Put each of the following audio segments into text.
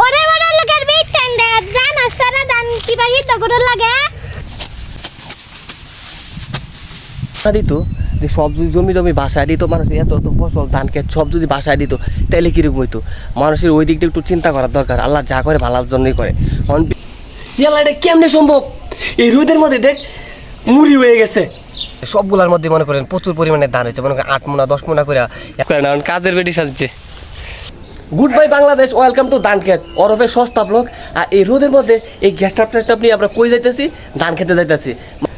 ওরে বড় লোকের বিটেন দে? জান সারা দান কিবা হিত করে লাগে? দিত যে সব যদি জমি জমি বাসায় দিত মানুষের এত এত ফসল ধান ক্ষেত সব যদি বাসায় দিত তাহলে কীরকম হইতো? মানুষের ওই দিক দিয়ে একটু চিন্তা করার দরকার আল্লাহ যা করে ভালোর জন্যই করে। ইয়াল্লা এটা কেমনে সম্ভব? এই রোদের মধ্যে দেখ মুড়ি হয়ে গেছে। সবগুলার মধ্যে মনে করেন প্রচুর পরিমাণে ধান হয়েছে মনে করেন আট মোনা দশ মোনা করে কাজের বেটি সাজছে। Good bye Bangladesh welcome to ধান খেত ওরফে সস্তা ব্লক আর এই রোদের মধ্যে এই গ্যাস টাপ ট্যাপ নিয়ে আমরা কই যাইতেছি? ধান খেতে যাইতেছি।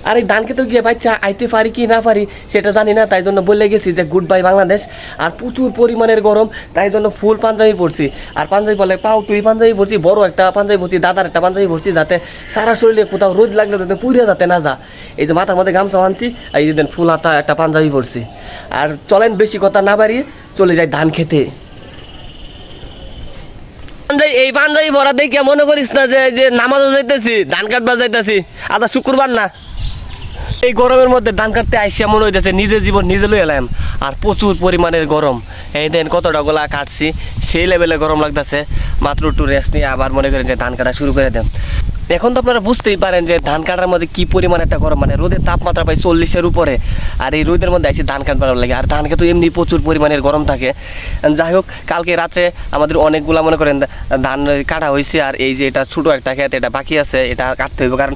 আর এই ধান খেতে গিয়ে বাচ্চা আইতে পারি কি না পারি সেটা জানি না, তাই জন্য বলে গেছি যে গুড বাই বাংলাদেশ আর প্রচুর পরিমাণের গরম, তাই জন্য ফুল পাঞ্জাবি পরছি আর পাঞ্জাবি বলে, পাও, তুই পাঞ্জাবি পরছি বড় একটা পাঞ্জাবি পরছি দাদার একটা পাঞ্জাবি পরছি যাতে সারা শরীরে কোথাও রোদ লাগলে যাতে পুড়িয়ে যাতে না যা। এই যে মাথার মধ্যে গামছা আনছি এই যে ফুল হাতা একটা পাঞ্জাবি পরছি আর চলেন, বেশি কথা না বাড়িয়ে চলে যাই ধান খেতে পাঞ্জাবি এই পাঞ্জাবি দেখে মনে করিস না যে যে নামাজও যাইতেছি, ধান কাটবা যাইতেছি। আজ শুক্রবার না? এই গরমের মধ্যে ধান কাটতে আইসিয়া মনে হইতেছে নিজের জীবন নিজে লই এলাম। আর প্রচুর পরিমাণের গরম। এই দেন কতটা গোলা কাটছি, সেই লেভেলে গরম লাগতেছে। মাত্র একটু রেস্ট নিয়ে আবার মনে করেন যে ধান কাটা শুরু করে দেন। এখন তো আপনারা বুঝতেই পারেন যে ধান কাটার মধ্যে কি পরিমাণ একটা গরম মানে রোদের তাপমাত্রা প্রায় চল্লিশের উপরে, আর এই রোদের মধ্যে আইসি ধান কাটবার লাগে। আর ধান তো এমনি প্রচুর পরিমাণের গরম থাকে। যাই হোক, কালকে রাত্রে আমাদের অনেকগুলা মনে করেন ধান কাটা হয়েছে আর এই যে এটা ছোটো একটা ক্ষেত, এটা বাকি আছে, এটা কাটতে হইব। কারণ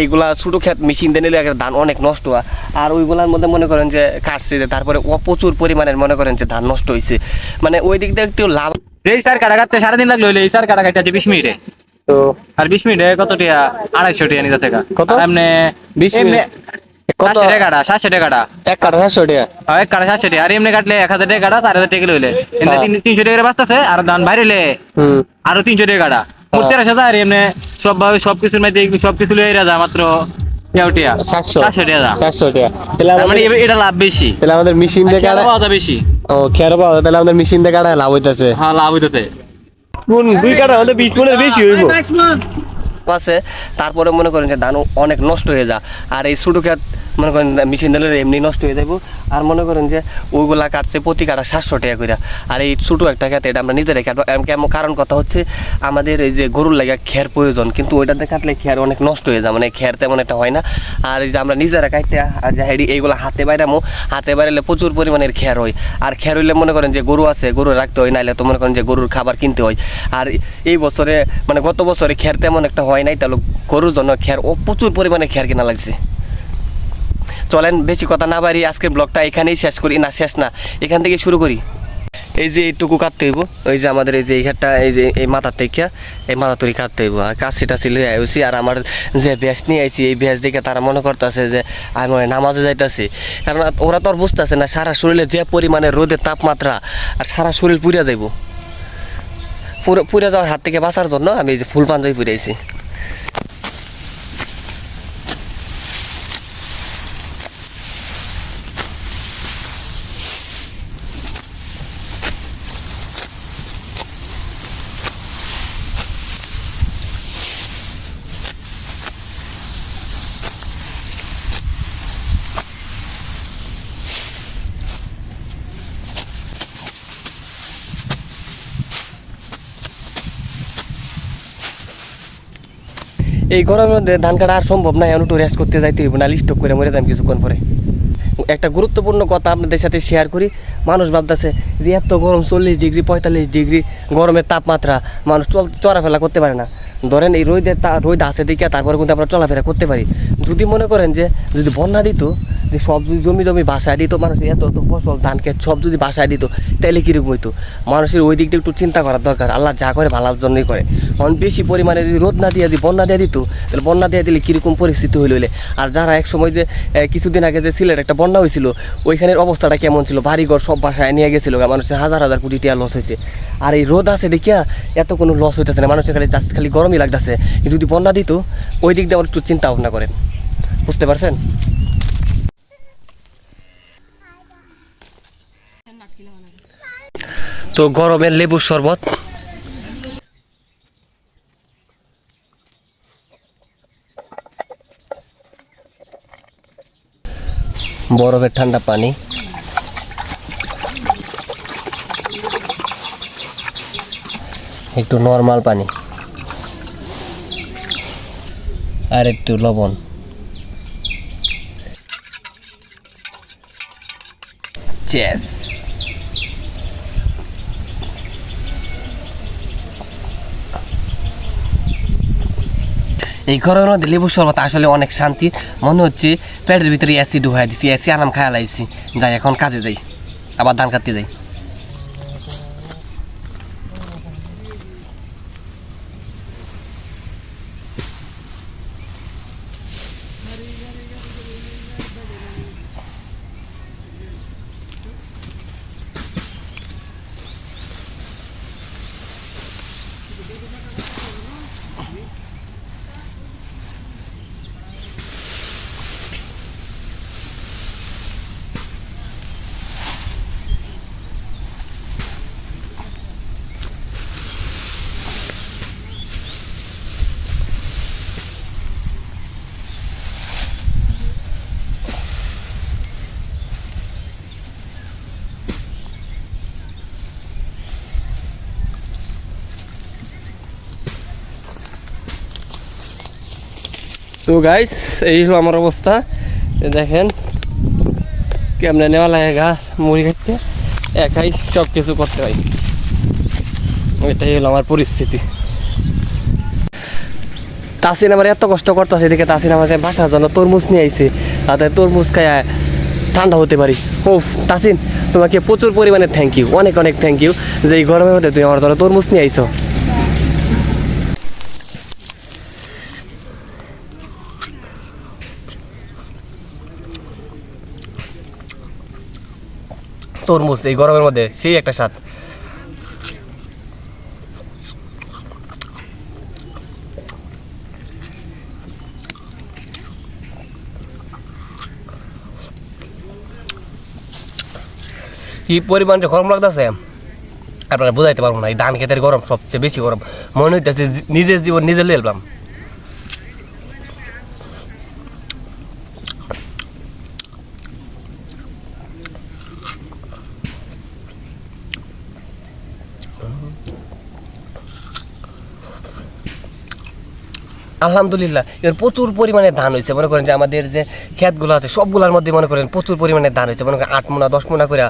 এইগুলা ছোটো ক্ষেত, মেশিন দিয়ে নিলে ধান অনেক নষ্ট হয়। আর ওইগুলার মধ্যে মনে করেন যে কাটছে যে, তারপরে ও প্রচুর পরিমাণের মনে করেন যে ধান নষ্ট হয়েছে মানে ওই দিক দিয়ে একটু লাভ এই স্যার কাটা কাটতে সারাদিন লাগল এই স্যার কাটা কাটতে বিশ মিনিটে। তো আর বিশ মিনিটে কত টিয়া? আড়াইশো টিয়া নিতে থেকে। কত? এমনি 20 মিনিট? কত? সাতশো টাকা কাটা সাতশো টাকা কাটা। এক কাটা সাতশো টাকা আর এক কাটা সাতশো টাকা আর এমনি কাটলে এক হাজার টাকা কাটা হাজার টাকা এমনি হ্যাঁ। তিন- তিনশো টাকা বাঁচতেছে আর ধান বাইরে হইলে হুম। আরও তিনশো টাকা কাটা। মোট হ্যাঁ। হাজার এমনি সব ভাবে সব কিছুর মধ্যে সব কিছু লইয়া যা মাত্র মানে আমাদের এটা লাভ বেশি। তাহলে আমাদের মেশিন দিয়ে কাটা বেশি। ও খেয়ার পাওয়া তাহলে আমাদের মেশিন দিয়ে কাটা লাভ হইতেছে। হ্যাঁ লাভ হইতেছে। কোন দুই কাটা হলে বিশ মনের বেশি হইব? আছে তারপরে মনে করেন যে ধান অনেক নষ্ট হয়ে যায়। আর এই ছোটো ক্ষেত মনে করেন মেশিন দিলে এমনি নষ্ট হয়ে যাব আর মনে করেন যে ওইগুলা কাটছে প্রতি কাটা সাতশো টাকা করে আর এই ছোটো একটা ক্ষেত এটা আমরা নিজেরাই কাটবো। কেমন কারণ কথা হচ্ছে, আমাদের এই যে গরুর লাগা খের প্রয়োজন, কিন্তু ওইটাতে কাটলে খের অনেক নষ্ট হয়ে যায়। মানে খের তেমন একটা হয় না। আর এই যে আমরা নিজেরা কাটতে হেডি এইগুলো হাতে বাইরামো, হাতে বাইরালে প্রচুর পরিমাণের খের হয়। আর খের হইলে মনে করেন যে গরু আছে, গরু রাখতে হয় নাহলে তো মনে করেন যে গরুর খাবার কিনতে হয়। আর এই বছরে মানে গত বছরে খের তেমন একটা হয় নাই তাহলে গরুর জন্য খের ও প্রচুর পরিমাণে খের কিনা লাগছে। চলেন বেশি কথা না বাড়ি আজকের ব্লগটা এখানেই শেষ করি না, শেষ না এখান থেকে শুরু করি। এই যে এইটুকু কাটতে হইব ওই যে আমাদের এই যে এই ঘাটটা, এই যে এই মাথার থেকে এই মাথা তৈরি কাটতে হইব আর কাশি টাশি লই আইছি আর আমার যে ব্যাস নিয়ে আইছি, এই ব্যাস দেখে তারা মনে করতেছে যে আমি নামাজে যাইতাছি। কারণ ওরা তো আর বুঝতেছে না, সারা শরীরে যে পরিমাণে রোদের তাপমাত্রা, আর সারা শরীর পুড়ে যাইব। পুরো, পুড়ে যাওয়ার হাত থেকে বাঁচার জন্য আমি এই যে ফুল পাঞ্জাবি পুড়ে এই গরমের মধ্যে ধান কাটা আর সম্ভব না এখন একটু রেস্ট করতে যাইতে হইব না স্টক করে মরে যাম কিছুক্ষণ পরে। একটা গুরুত্বপূর্ণ কথা আপনাদের সাথে শেয়ার করি, মানুষ ভাবতেছে যে এত গরম চল্লিশ ডিগ্রি, পঁয়তাল্লিশ ডিগ্রি, গরমের তাপমাত্রা, মানুষ চল চলাফেরা করতে পারে না। ধরেন এই রোদের তা রোদ আছে দিকে তারপরে কিন্তু আমরা চলাফেরা করতে পারি। যদি মনে করেন যে, যদি বন্যা দিত যে সব যদি জমি জমি বাসায় দিত, মানুষের এত এত ফসল, ধান ক্ষেত সব যদি বাসায় দিত তাহলে কীরকম হইতো? মানুষের ওই দিক দিয়ে একটু চিন্তা করার দরকার। আল্লাহ যা করে ভালোর জন্যই করে। কারণ বেশি পরিমাণে যদি রোদ না দিয়ে যদি বন্যা দিয়ে দিত, তাহলে বন্যা দিয়ে দিলে কীরকম পরিস্থিতি হইল হইলে আর যারা এক সময় যে কিছুদিন আগে যে সিলেট একটা বন্যা হয়েছিল ওইখানের অবস্থাটা কেমন ছিল? বাড়িঘর সব বাসায় নিয়ে গেছিল, মানুষের হাজার হাজার কোটি টাকা লস হয়েছে আর এই রোদ আছে দেখিয়া এত কোনো লস হইতেছে না। মানুষের খালি জাস্ট খালি গরমই লাগতেছে। যদি বন্যা দিত, ওই দিক দিয়ে আবার একটু চিন্তা ভাবনা করেন। বুঝতে পারছেন? তো গরমের লেবুর শরবত। বরফের ঠান্ডা পানি। একটু নর্মাল পানি। আর একটু লবণ। চেস এই গরমের মধ্যে লেবু শরবত আসলে অনেক শান্তি। মনে হচ্ছে পেটের ভিতরে অ্যাসিড হয়ে দিচ্ছি অ্যাসিড আরাম খায়া লাগছি যাই, এখন কাজে যাই। আবার ধান কাটতে যাই। তো গাইস এই হলো আমার অবস্থা। দেখেন কেমনে নেওয়া লাগে গাছ মুড়ি খাইতে। একাই সব কিছু করতে হয়। এটাই হলো আমার পরিস্থিতি। তাসিন আমার এত কষ্ট করতেছে, এদিকে তাসিন আমার বাসার জন্য তরমুজ নিয়ে আইছে। তাতে তরমুজ খায় ঠান্ডা হতে পারি। ও তাসিন, তোমাকে প্রচুর পরিমাণে থ্যাংক ইউ অনেক অনেক থ্যাংক ইউ যে এই গরমের মধ্যে তুমি আমার জন্য তরমুজ নিয়ে আইছো। তরমুজ, এই গরমের মধ্যে, সেই একটা স্বাদ। কি পরিমাণ যে গরম লাগতেছে, আপনারা বুঝাইতে পারব না, এই ধান খেতের গরম সবচেয়ে বেশি গরম। মনে হইতেছে নিজের জীবন নিজে লেলবাম। আলহামদুলিল্লাহ, এর প্রচুর পরিমাণে ধান হয়েছে মনে করেন যে আমাদের যে ক্ষেতগুলো আছে, সবগুলোর মধ্যে মনে করেন প্রচুর পরিমাণে ধান হয়েছে মনে করেন আট মোনা, দশ মোনা করে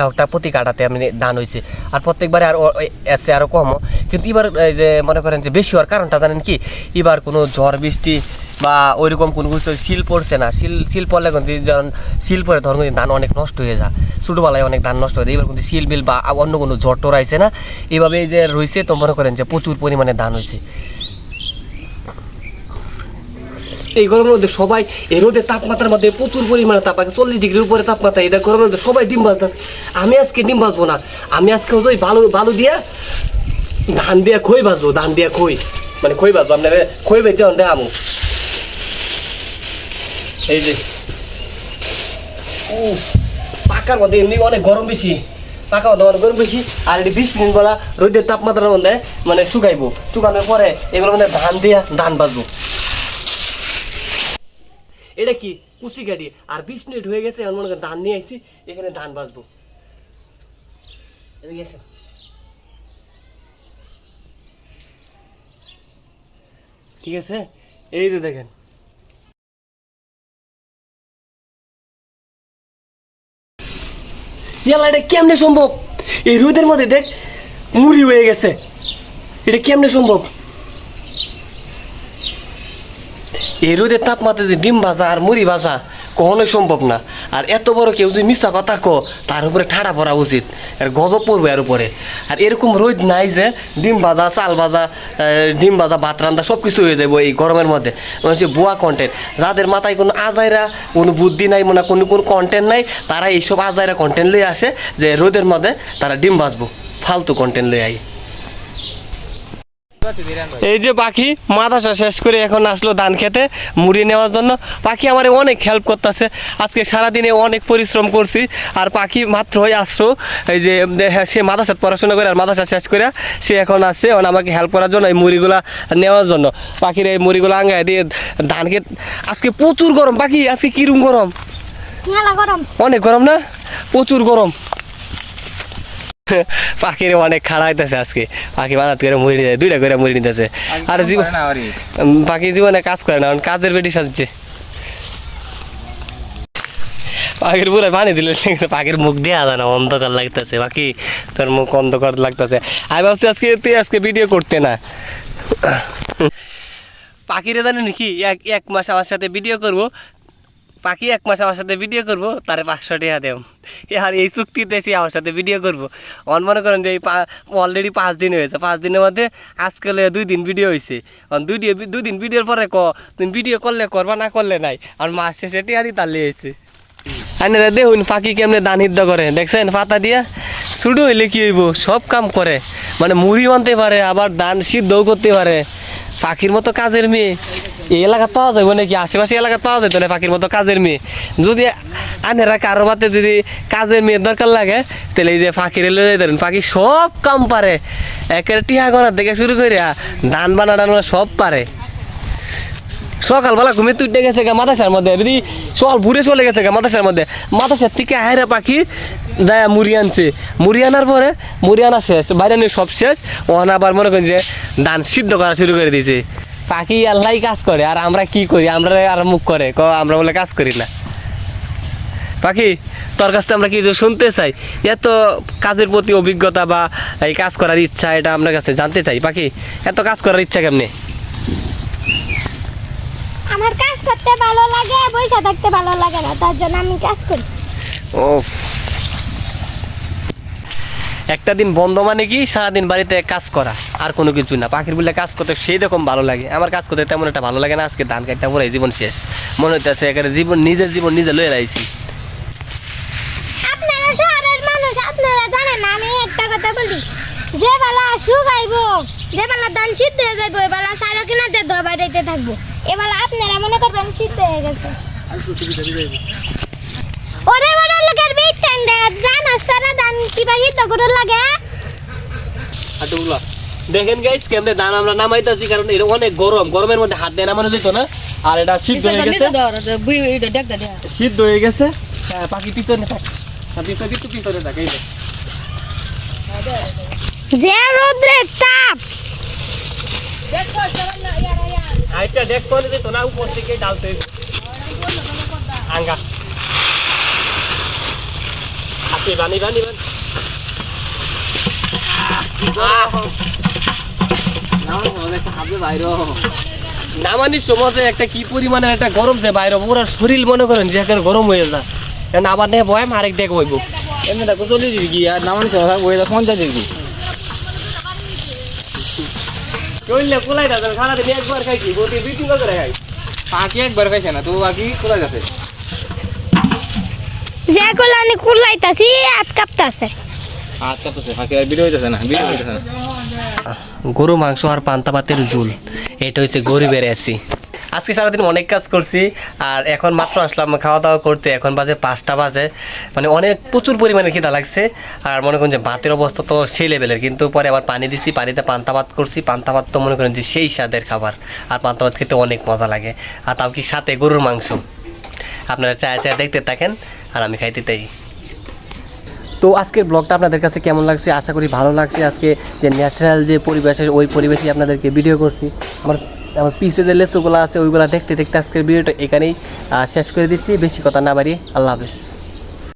একটা প্রতি কাটাতে আমি ধান হয়েছে আর প্রত্যেকবারে আর এসে আরও কমও। কিন্তু এবার যে মনে করেন যে বেশি হওয়ার কারণটা জানেন কি? এবার কোনো ঝড়, বৃষ্টি বা ওইরকম কোনো কিছু শিল পড়ছে না। শিল শিল পড়লে কিন্তু যেমন শিল পরে ধরুন কিন্তু ধান অনেক নষ্ট হয়ে যায়। ছোটোবেলায় অনেক ধান নষ্ট হয়ে যায়। এবার কিন্তু শিল বিল বা অন্য কোনো ঝড় টর না। এইভাবে এই যে রয়েছে তো মনে করেন যে প্রচুর পরিমাণে ধান হয়েছে এই গরমের মধ্যে সবাই, এই রোদের তাপমাত্রার মধ্যে প্রচুর পরিমাণে তাপ আছে, চল্লিশ ডিগ্রির উপরে তাপমাত্রা এটা গরমের মধ্যে সবাই ডিম ভাজতেছে। আমি আজকে ডিম ভাজবো না। আমি আজকে ওই বালু বালু দিয়া ধান দিয়া খই ভাজবো, ধান দিয়া খই। মানে খই ভাজবো, আপনার খই বেঁচে অন্ডে আমু। এই যে। পাকার মধ্যে এমনি অনেক গরম বেশি। পাকা মধ্যে অনেক গরম বেশি। আর এটি বিশ মিনিট বলা রোদের তাপমাত্রার মধ্যে মানে শুকাইবো। শুকানোর পরে এগুলোর মধ্যে ধান দিয়া ধান ভাজবো। এটা কি? কুচি গাড়ি। আর বিশ মিনিট হয়ে গেছে এখন মনে ধান নিয়ে আইছি, এখানে ধান বাঁচবো। ঠিক আছে? এই যে দেখেন। ইয়ালা এটা কেমনে সম্ভব? এই রোদের মধ্যে দেখ, মুড়ি হয়ে গেছে। এটা কেমনে সম্ভব? এই রোদের তাপমাত্রাতে ডিম ভাজা আর মুড়ি ভাজা, কখনোই সম্ভব না। আর এত বড় কেউ যদি মিথ্যা কথা কো তার উপরে ঠাড়া পড়া উচিত। আর গজব পড়বে এর উপরে। আর এরকম রোদ নাই যে ডিম ভাজা, চাল ভাজা ডিম ভাজা, ভাত রান্দা সব কিছু হয়ে যাবে এই গরমের মধ্যে। মানে ভুয়া কন্টেন্ট যাদের মাথায় কোনো আজাইরা, কোনো বুদ্ধি নাই মানে কোনো কোনো কন্টেন্ট নাই, তারা এইসব আজাইরা কন্টেন্ট লয়ে আসে যে রোদের মধ্যে তারা ডিম ভাজবো, ফালতু কন্টেন্ট লয়ে আই। এই যে পাখি মাদাসা শেষ করে এখন আসলো ধান খেতে মুড়ি নেওয়ার জন্য। পাখি আমার অনেক হেল্প করতেছে। আজকে সারাদিনে অনেক পরিশ্রম করছি। আর পাখি মাত্র হয়ে আসছো এই যে হ্যাঁ, সে মাদাসাত পড়াশোনা করে আর মাদাসা শেষ করে সে এখন আসছে এখন আমাকে হেল্প করার জন্য এই মুড়িগুলা নেওয়ার জন্য। পাখির এই মুড়িগুলো আঙ্গায় দিয়ে ধান খেত আজকে প্রচুর গরম। পাখি আজকে কিরম গরম? অনেক গরম না? প্রচুর গরম। পাখির অনেক খাড়া হইতেছে আজকে। পাখি বানাতে করে মুড়ি নিতে দুইটা করে মুড়ি নিতেছে আর জীবন পাখি জীবনে কাজ করে না কাজের বেটি সাজছে। পাখির পুরো পানি দিলে পাখির মুখ দেওয়া যায় না অন্ধকার লাগতেছে। বাকি তোর মুখ অন্ধকার লাগতেছে। আমি ভাবছি আজকে তুই আজকে ভিডিও করতে না। পাখিরে জানেন কি এক এক মাস আমার সাথে ভিডিও করব। পাখি এক মাস আমার সাথে ভিডিও করব, তারে পাঁচশো টাকা দেব আর এই চুক্তিতে সে আমার সাথে ভিডিও করব। অন মনে করেন যে এই অলরেডি পাঁচ দিন হয়েছে। পাঁচ দিনের মধ্যে আজকাল দুই দিন ভিডিও হয়েছে দুই দিয়ে দুই দিন ভিডিওর পরে ক, তুমি ভিডিও করলে করবা, না করলে নাই। আর মাস শেষে টিয়া দি তার লিয়েছে আইনারা দেখুন পাখি কেমনে দান হিদ্ধ করে। দেখছেন, পাতা দিয়া শুধু হইলে কি হইব? সব কাম করে। মানে মুড়ি বানতে পারে, আবার দান সিদ্ধও করতে পারে। পাখির মতো কাজের মেয়ে। এই এলাকাত পাওয়া যাবে নাকি? আশেপাশে এলাকাত পাওয়া যেত না পাখির মতো কাজের মেয়ে? যদি আনেরা কারও বাতে যদি কাজের মেয়ের দরকার লাগে, তাহলে এই যে পাখির লয়ে যাইতেন পাখি সব কাম পারে। একের টিহা করার থেকে শুরু করে ধান বানানো সব পারে। সকালবেলা ঘুমে তুইটে গেছে গা মাথাসার মধ্যে এমনি সকাল ভুরে চলে গেছে গা মাথাসার মধ্যে। মাথাসার থেকে আহেরা পাখি দেয় মুড়ি আনছে। মুড়ি আনার পরে মুড়ি আনা শেষ, বাইরে সব শেষ। ওখানে আবার মনে করেন যে ধান সিদ্ধ করা শুরু করে দিয়েছে। পাখি আল্লাহ কাজ করে আর আমরা কি করি? আমরা আর মুখ করে ক আমরা বলে কাজ করি না। পাখি তোর কাছ থেকে আমরা কিছু শুনতে চাই। এত কাজের প্রতি অভিজ্ঞতা বা এই কাজ করার ইচ্ছা এটা আপনার কাছে জানতে চাই। পাখি এত কাজ করার ইচ্ছা কেমনে? আমার কাজ করতে ভালো লাগে বসে থাকতে ভালো লাগে না তার জন্য আমি কাজ করি। ও একটা দিন বন্ধ মানে কি সারাদিন বাড়িতে কাজ করা আর কোনো কিছু না। পাখির বলে কাজ করতে সেই রকম ভালো লাগে। আমার কাজ করতে তেমন একটা ভালো লাগে না আজকে ধান কাটটা পরে জীবন শেষ। মনে হইতেছে একেবারে জীবন নিজের জীবন নিজে লয়ে রাইছি আপনারা শহরের মানুষ আপনারা জানেন না আমি একটা কথা বলি। যে বেলা শুকাইব যে বেলা ধান সিদ্ধ হয়ে যাইব এ বেলা সারা কিনাতে দবা দিতে থাকব। এবেলা আপনারা মনে করবেন সিদ্ধ হয়ে গেছে। ওরে বড় লোকের বিটেন দে ধান করে লাগে? হাঁটুগুলা দেখেন গাইস কেমনে ধান আমরা নামাইতেছি কারণ এটা অনেক গরম। গরমের মধ্যে হাত দিয়ে নামানো যেত না। আর এটা সিদ্ধ হয়ে গেছে। সিদ্ধ হয়ে গেছে। হ্যাঁ, পাখি পিছনে থাক। হ্যাঁ, পিছনে একটু পিছনে থাকে এই যে রোদ্রের তাপ। আচ্ছা দেখ না উপর থেকে ডালতে। আঙ্গা। হাতে বানি বানি বানি। নামানির সময় যে একটা কি পরিমাণে একটা গরম যে বাইরে, পুরো শরীর মনে করেন গরম হয়ে যায়। কারণ আবার নেই বয় আরেক বইব এমনি দেখো চলে দিবি কি আর পঞ্চাশ দিবি চললে কোলাই না সারাদিন একবার খাইছি প্রতি দুই তিন করে খাই। পাখি একবার খাইছে না, তো বাকি কোথায় যাচ্ছে? যে গুলানি কুলাইতাছি হাত কাঁপতাছে। গরু, মাংস আর পান্তা ভাতের ঝুল, এটা হচ্ছে গরিবের এসি। আজকে সারাদিন অনেক কাজ করছি, আর এখন মাত্র আসলাম খাওয়া দাওয়া করতে, এখন বাজে পাঁচটা বাজে। মানে অনেক প্রচুর পরিমাণে খিদা লাগছে, আর মনে করেন যে ভাতের অবস্থা তো সেই লেভেলের কিন্তু পরে আবার পানি দিছি, পানিতে পান্তা ভাত করছি, পান্তা ভাত তো মনে করেন যে সেই স্বাদের খাবার, আর পান্তা ভাত খেতে অনেক মজা লাগে। আর তাও কি সাথে গরুর মাংস? আপনারা চায় চায় দেখতে থাকেন, আর আমি খাইতে তাই তো আজকের ব্লগটা আপনাদের কাছে কেমন লাগছে? আশা করি ভালো লাগছে আজকে যে ন্যাচারাল যে পরিবেশের, ওই পরিবেশে আপনাদেরকে ভিডিও করছি। আমার আমার পিছে যে লেচুগুলো আছে, ওইগুলো দেখতে দেখতে আজকের ভিডিওটা এখানেই শেষ করে দিচ্ছি। বেশি কথা না বাড়িয়ে, আল্লাহ হাফিজ।